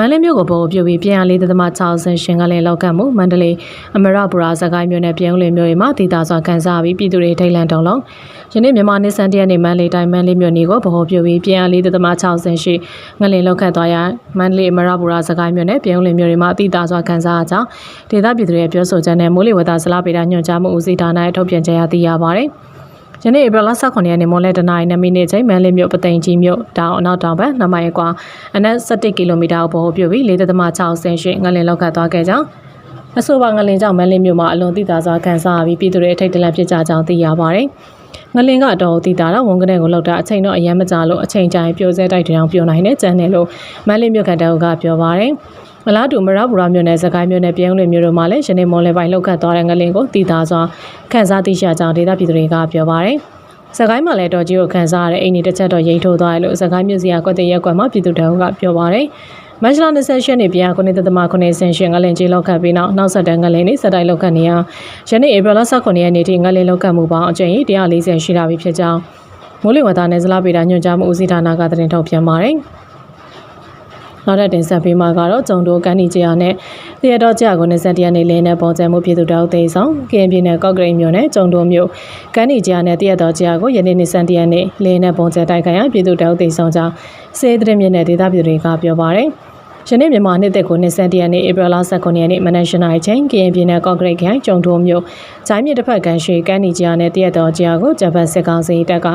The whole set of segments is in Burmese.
မန္တလေးမြို့ကိုဗဟိုပြုပြီးပြန်ရလေးသက်သမ6ဆင်ရှင်ကလည်းလောက်ကတ်မှုမန္တလေးအမရပရာစကိုင်းမြို့နယ်ပြည်ဦးလွင်မြို့တွေမှာတည်တာစွာကန်စားပြီးပြည်သူတွေထိတ်လန့်တုံလုံးယနေ့မြန်မာနေစံတရက်နေ့မန္တလေးတိုင်းမန္တလေးမြို့နေကိုဗဟိုပြုပြီးပြန်ရလေးသက်သမ6ဆင်ရှိငလင်လောက်ကတ်သွားရမန္တလေးအမရပရာစကိုင်းမြို့နယ်ပြည်ဦးလွင်မြို့တွေမှာတည်တာစွာကန်စားအကြောင်းဒေသပြည်သူတွေရဲ့ပြောဆိုချက်နဲ့မိုးလေဝသဇလားပေတာညွှန်ကြားမှုဦးစီးဌာနရဲ့ထုတ်ပြန်ချက်အရသိရပါတယ် ယနေ့ဧပြီလ18ရက်နေ့မွန်လဲတနင်္လာနေ့မိနစ်ချိန်မန်လေးမြို့ပသိမ်ကြီးမြို့တောင်အနောက်တောင်ဘက်2မိုင်ကွာအနက်17ကီလိုမီတာအပေါ်ကိုပြုပြီး4.6ဆင်ရှိငလင်လောက်ကတ်သွားခဲ့ကြောင်းအဆိုပါငလင်ကြောင့်မန်လေးမြို့မှာအလွန်တိတာစွာခံစားပြီးပြည်သူတွေအထိတ်တလန့်ဖြစ်ကြကြောင်းသိရပါတယ်။ငလင်ကတော့တိတာတော့ဝန်ကနေကိုလောက်တာအချိန်တော့အရင်မကြာလို့အချိန်ကြာရင်ပြိုဆဲတိုက်တောင်ပြိုနိုင်တဲ့ကြံတယ်လို့မန်လေးမြို့ကန်တောက်ကပြောပါတယ်။ မလားတူမရပူရာမြို့နယ်စကိုင်းမြို့နယ်ပြည်ဦးလွင်မြို့တို့မှာလည်းယနေ့မွန်လယ်ပိုင်းလောက်ခတ်သွားတဲ့ငလင်ကိုတိတာစွာခန်းစားသိရှိကြောင်းဒေသပြည်သူတွေကပြောပါတယ်။စကိုင်းမှာလည်းတော်ကြီးကိုခန်းစားရတဲ့အိမ်ဒီတစ်ချက်တော့ရိတ်ထိုးသွားတယ်လို့စကိုင်းမြို့စီကကွက်တဲ့ရက်ကွက်မှာပြည်သူတအုပ်ကပြောပါတယ်။မတ်လ28ရက်နေ့ပြန်ခုနှစ်သက်မခုနှစ်ဆင်ရှင်ငလင်ကြီးလောက်ခတ်ပြီးနောက်နောက်ဆက်တန်းငလင်နေစက်တိုင်းလောက်ခတ်နေရယနေ့ဧပြီလ18ရက်နေ့ထိငလင်လောက်ခတ်မှုပေါင်းအကြိမ်140ရှိတာပြီဖြစ်ကြောင်းမိုးလေဝသနယ်ဇလားပေတာညွှန်ကြားမှုဦးစီးဌာနကသတင်းထုတ်ပြန်ပါတယ်။ နောက်တဲ့တင်ဆက်ပေးမှာကတော့ကျုံတို့ကန်နီကျာနဲ့တရတော်ကြာကို20ရက်နေ့လင်းနဲ့ပုံစံမှုပြည်သူတောက်သိမ်းဆောင်ကရင်ပြည်နယ်ကော့ကရိတ်မြို့နယ်ကျုံတို့မြို့ကန်နီကျာနဲ့တရတော်ကြာကိုယနေ့20ရက်နေ့လင်းနဲ့ပုံစံတိုက်ခိုင်ရပြည်သူတောက်သိမ်းဆောင်ကြောင်းစေသတင်းမြင့်တဲ့ဒေသပြည်တွေကပြောပါတယ် ယနေ့မြန်မာနှစ်သက်ကို20ရက်နေ့ဧပြီလ19ရက်နေ့မနက်၈နာရီချိန်ကရင်ပြည်နယ်ကော့ကရိတ်ခိုင်ကျုံထိုးမြို့ဂျိုင်းမြစ်တစ်ဖက်ကန်ရှိကန်နီဂျီယာနဲ့တရက်တော်ဂျီယာကိုဂျပန်စစ်ကောင်စီတပ်က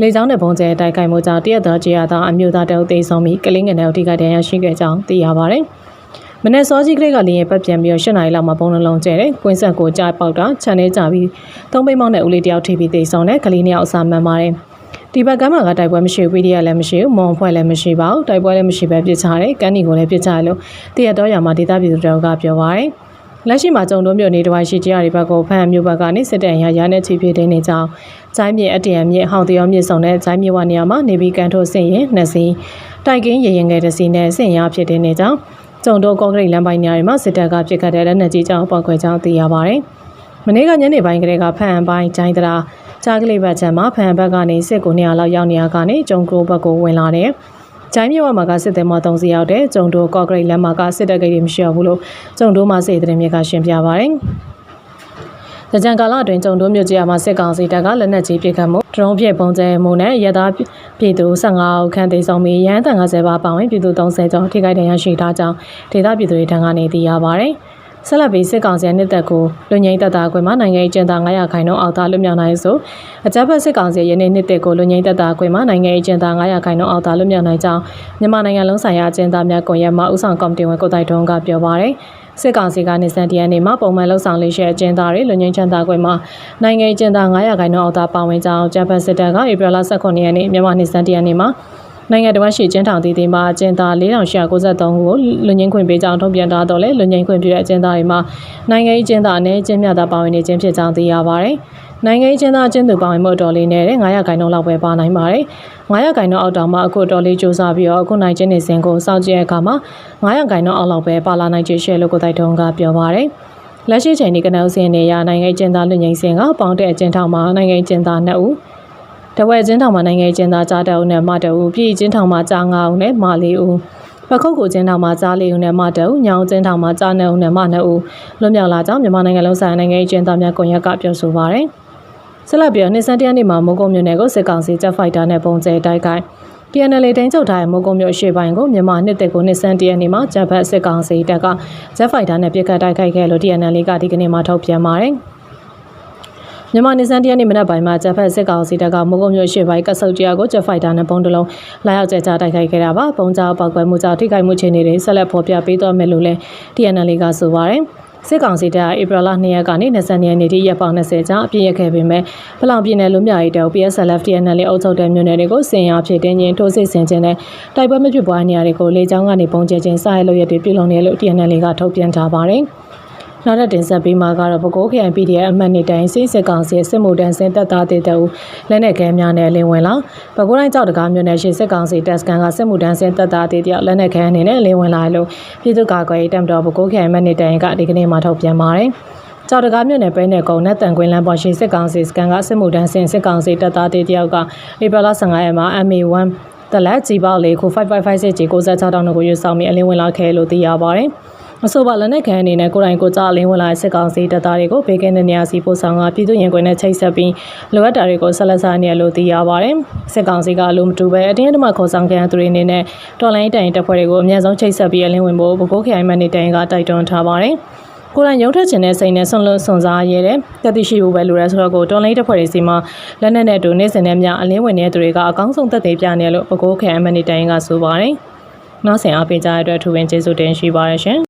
လေကြောင်းနဲ့ပုံကျဲတိုက်ခိုက်မှုကြောင့်တရက်တော်ဂျီယာသားအမျိုးသားတအုပ်သိမ်းဆုံးပြီးကလင်းငယ်နယ်ထိခိုက်ဒဏ်ရာရှိခဲ့ကြောင်းသိရပါတယ်။မနေ့စောကြီးကလေးကလည်းပတ်ပြန်ပြီး၈နာရီလောက်မှာပုံနှလုံးကျဲတယ်။ကွင်းဆက်ကိုကြားပေါက်တာခြံထဲကြပြီးသုံးပိမောင်းနဲ့ဦးလေးတယောက်ထိပြီးသိမ်းဆုံးတဲ့ကလေးနှစ်ယောက်အစာမှန်ပါတယ်။ ဒီဘက်ကမှကတိုက်ပွဲမရှိဘူး PDF လည်းမရှိဘူးမွန်ဖွဲ့လည်းမရှိပါဘူးတိုက်ပွဲလည်းမရှိပဲပြစ်ချတယ်ကန်းနီကိုလည်းပြစ်ချတယ်လို့တရတော်ရမှာဒေသပြည်သူတွေကပြောပါတယ်လက်ရှိမှာကြုံတို့မြို့နေတဝိုင်းရှိကြရတဲ့ဘက်ကိုဖမ်းမြို့ဘက်ကနေစစ်တမ်းရရနဲ့ချီဖြစ်တဲ့နေကြောင်းဂျိုင်းမြေအတရံမြေဟောင်တရောမြေဆောင်တဲ့ဂျိုင်းမြေဝနေရာမှာနေပြီးကန်ထိုးစင်ရင်နှစ်စီးတိုက်ကင်းရရင်ငယ်တစ်စီးနဲ့စင်ရဖြစ်တဲ့နေကြောင်းကြုံတို့ကော့ကရိတ်လမ်းပိုင်းနေရာတွေမှာစစ်တပ်ကပြစ်ခတ်တဲ့လက်နက်ကြီးကြောင့်ပောက်ခွဲကြောင်းသိရပါတယ်မနေ့ကညနေပိုင်းကလေးကဖမ်းပိုင်းဂျိုင်းတရာ ကြားကလေးဘက်ချမ်းမှာဖန်ဘက်ကနေစစ်ကိုနေရာလောက်ရောက်နေရကနေကျုံကိုဘက်ကိုဝင်လာတယ်။ဂျိုင်းမြဝမှာကစစ်သည်မ3စီရောက်တဲ့ကျုံတိုကော့ဂရိတ်လမ်းမှာကစစ်တပ်ဂိတ်တွေမရှိဘူးလို့ကျုံတိုမှာစစ်သည်မြစ်ကရှင်းပြပါရတယ်။ကြံကာလအတွင်းကျုံတိုးမြို့ကြီးမှာစစ်ကောင်စီတပ်ကလက်နက်ကြီးပစ်ခတ်မှုဒရုန်းဖြင့်ပုံကျဲမှုနဲ့ရသားပြည်သူ15ဦးခန့်သေဆုံးပြီးရဟန်းတန်50ပါပါဝင်ပြည်သူ30ကျော်ထိခိုက်ဒဏ်ရာရှိထားကြောင်းဒေသပြည်သူတွေထံကနေသိရပါဗျ။ ဆက်လက်ပြီးစစ်ကောင်စီရဲ့နှစ်သက်ကိုလူငိမ့်တပ်သားခွင်မှာနိုင်ငံရေးကျင်းသား900ခိုင်နှုန်းအောက်သားလွတ်မြောက်နိုင်ဆိုအကြမ်းဖက်စစ်ကောင်စီရဲ့နှစ်သက်ကိုလူငိမ့်တပ်သားခွင်မှာနိုင်ငံရေးကျင်းသား900ခိုင်နှုန်းအောက်သားလွတ်မြောက်နိုင်ကြောင်းမြန်မာနိုင်ငံလုံးဆိုင်ရာအကျဉ်းသားများကွန်ရက်မှဥဆောင်ကော်မတီဝင်ကိုတိုက်ထွန်းကပြောပါရယ်စစ်ကောင်စီကနေစံတရနေမှာပုံမှန်လှုပ်ဆောင်လေးရှိအကျဉ်းသားတွေလူငင်းချမ်းသာခွင့်မှာနိုင်ငံကျဉ်းသား900ခိုင်နှုန်းအောက်သားပါဝင်ကြောင်းဂျပန်စစ်တပ်ကဧပြီလ18ရက်နေ့မြန်မာနှစ်စံတရနေမှာ နိုင်ငံတော်ရှိကျင်းထောင်တည်တည်မှာအကျဉ်းသား4893ခုကိုလူငင်းခွင့်ပေးကြောင်းထုတ်ပြန်ထားတော့လေလူငင်းခွင့်ပြုတဲ့အကျဉ်းသားတွေမှာနိုင်ငံရေးကျင်းသားအနေကျင်းမြတာပါဝင်နေခြင်းဖြစ်ကြောင်းသိရပါတယ်။နိုင်ငံရေးကျင်းသားအကျဉ်းသူပါဝင်မှုတော်လေးနဲ့900ခိုင်နှုန်းလောက်ပဲပါနိုင်ပါတယ်။900ခိုင်နှုန်းအောက်တောင်မှအခုတော်လေးစူးစမ်းပြီးတော့အခုနိုင်ခြင်းနေစဉ်ကိုစောင့်ကြည့်ရအခါမှာ900ခိုင်နှုန်းအောက်လောက်ပဲပါလာနိုင်ခြင်းရှိလို့ကိုတိုက်ထုံးကပြောပါတယ်။လက်ရှိချိန်ဒီကနောက်စင်းနေရနိုင်ငံကျင်းသားလူငိမ့်စင်ကပေါင်းတဲ့အကျဉ်းထောင်မှာနိုင်ငံကျင်းသား2ဦး တဝက်ချင်းထောင်မှာနိုင်ငံကျင်းသားကြားတအုပ်နဲ့မတအုပ်ပြည်ချင်းထောင်မှာကြား9ဦးနဲ့မ4ဦးပခုတ်ကိုချင်းထောင်မှာကြား4ဦးနဲ့မတအုပ်ညောင်ချင်းထောင်မှာကြား9ဦးနဲ့မ2ဦးလွတ်မြောက်လာကြောင်းမြန်မာနိုင်ငံလုံးဆိုင်နိုင်ငံကျင်းသားများကွန်ရက်ကပြောဆိုပါရယ်ဆက်လက်ပြီးနှစ်စံတရနေ့မှာမိုးကုံမြို့နယ်ကိုစစ်ကောင်စီတပ်ဖိုက်တာနဲ့ပုံကျဲတိုက်ခိုက် PNL တင်းချုပ်ထားတဲ့မိုးကုံမြို့အရှေ့ပိုင်းကိုမြန်မာနှစ်သက်ကိုနှစ်စံတရနေ့မှာဂျပန်စစ်ကောင်စီတပ်ကဂျက်ဖိုက်တာနဲ့ပြစ်ခတ်တိုက်ခိုက်ခဲ့လို့ TNL ကဒီကနေ့မှထုတ်ပြန်ပါတယ်။ မြန်မာနေစန်တရနေ့မနက်ပိုင်းမှာဂျပန်စစ်ကောင်စီတပ်ကမိုးကုံမြို့ရှိပိုင်းကဆုတ်တရားကိုဂျက်ဖိုက်တာနဲ့ပုံတလုံးလာရောက်ကျချတိုက်ခိုက်ခဲ့တာပါပုံကြောပောက်ကွဲမှုကြောင့်ထိခိုက်မှုခြေနေတွေဆက်လက်ဖော်ပြပေးသွားမယ်လို့လည်း TNL ကဆိုပါတယ်စစ်ကောင်စီတပ်ဧပြီလ2ရက်ကနေ20ရက်နေ့ထိရက်ပေါင်း20ကြာအပြည့်ရခဲ့ပေမဲ့ဖလောင်ပြည်နယ်လူမျိုးရေးတောင် PSLF TNL အုပ်ချုပ်တဲ့မြို့နယ်တွေကိုစင်ရဖြစ်တင်းချင်းထိုးစစ်ဆင်ခြင်းနဲ့တိုက်ပွဲမဖြစ်ပွားနေရတဲ့ကိုလေကြောင်းကနေပုံကျဲခြင်းစရလို့ရတဲ့ပြုလုပ်နေလို့ TNL ကထုတ်ပြန်ထားပါတယ်။ နောက်တဲ့တင်ဆက်ပေးမှာကတော့ပဲခူးခရိုင် PDF အမှတ်နှစ်တိုင်းစစ်စစ်ကောင်စီစစ်မှုတန်းစင်တပ်သားတေတူလက်နက်ခဲများနဲ့လင်းဝင်လာပဲခူးတိုင်းကြောက်တကားမြို့နယ်ရှိစစ်ကောင်စီတပ်စကန်ကစစ်မှုတန်းစင်တပ်သားတေတယောက်လက်နက်ခဲအနေနဲ့လင်းဝင်လာလို့ပြည်သူ့ကာကွယ်ရေးတပ်မတော်ပဲခူးခရိုင်အမှတ်နှစ်တိုင်းကဒီကနေ့မှထုတ်ပြန်ပါတယ်ကြောက်တကားမြို့နယ်ပဲနယ်ကုန်းနဲ့တန်ကွင်းလမ်းပေါ်ရှိစစ်ကောင်စီစကန်ကစစ်မှုတန်းစင်စစ်ကောင်စီတပ်သားတေတယောက်ကဧပြီလ15ရက်မှာ MA1 တလက်ကြီးပေါက်လေးကို5556ကြီး96တောင်းတို့ကိုရွေးဆောင်ပြီးအလင်းဝင်လာခဲ့လို့သိရပါတယ်။ အဆိုပါလက်နက်ခံအနေနဲ့ကိုယ်တိုင်ကိုကြအလင်းဝင်လာတဲ့စစ်ကောင်စီတပ်သားတွေကိုဘေးကင်းတဲ့နေရာစီပို့ဆောင်ကပြည်သူရင်ခွင်နဲ့ချိတ်ဆက်ပြီးလိုအပ်တာတွေကိုဆက်လက်စားနေရလို့သိရပါတယ်။စစ်ကောင်စီကအလိုမတူပဲအတင်းအဓမ္မခေါ်ဆောင်ခံသူတွေအနေနဲ့တော်လိုင်းတိုင်တပ်ဖွဲ့တွေကိုအများဆုံးချိတ်ဆက်ပြီးအလင်းဝင်ဖို့ဘကိုးခိုင်မန်နေတိုင်ကတိုက်တွန်းထားပါတယ်။ကိုယ်တိုင်ရုံထွက်ခြင်းနဲ့စိတ်နဲ့ဆွန့်လွတ်ဆွန့်စားရဲတဲ့တတိရှိဖို့ပဲလိုရဲဆိုတော့ကိုတော်လိုင်းတစ်ဖွဲ့တွေစီမှာလက်နက်နဲ့တူနေစဉ်နဲ့မြအလင်းဝင်နေတဲ့သူတွေကအကောင်းဆုံးသက်သေပြနေလို့ပကိုးခဲအမနီတိုင်းကဆိုပါတယ်။နောက်ဆင်အားပေးကြတဲ့အတွက်ထူပင်ကျေးဇူးတင်ရှိပါရရှင်။